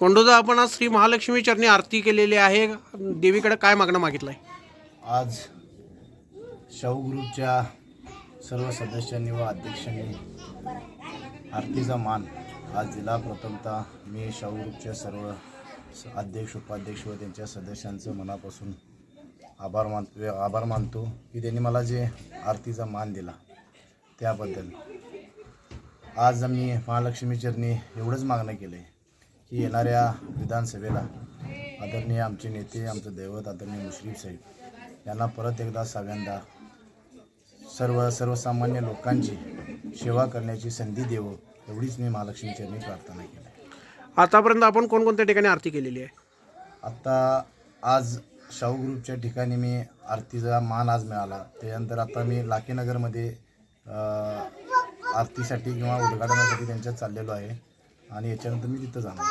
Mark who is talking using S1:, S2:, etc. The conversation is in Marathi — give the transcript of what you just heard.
S1: कोंडोजा आपण आज श्री महालक्ष्मी चरणी आरती केलेली आहे. देवीकडे काय मागणं मागितलंय?
S2: आज शाहू ग्रुपच्या सर्व सदस्यांनी व अध्यक्षांनी आरतीचा मान. आज दिला प्रथमतः मी शाहू ग्रुपच्या सर्व स- अध्यक्ष उपाध्यक्ष व त्यांच्या सदस्यांचं मनापासून आभार मान आभार मानतो की त्यांनी मला जे आरतीचा मान दिला त्याबद्दल. आज आम्ही महालक्ष्मी चरणी एवढंच मागणं केलं आहे की येणाऱ्या विधानसभेला आदरणीय आमचे नेते आमचं दैवत आदरणीय मुश्रीफ साहेब यांना परत एकदा सगळ्यांदा सर्व सर्वसामान्य लोकांची सेवा करण्याची संधी देवो एवढीच मी महालक्ष्मी चरणी प्रार्थना केली.
S1: आतापर्यंत आपण कोणकोणत्या ठिकाणी आरती केलेली आहे?
S2: आत्ता आज शाहू ग्रुपच्या ठिकाणी मी आरतीचा मान आज मिळाला. त्यानंतर आता मी लाकीनगरमध्ये आरतीसाठी किंवा उद्घाटनासाठी त्यांच्यात चाललेलो आहे. आणि याच्यानंतर मी तिथं जाणार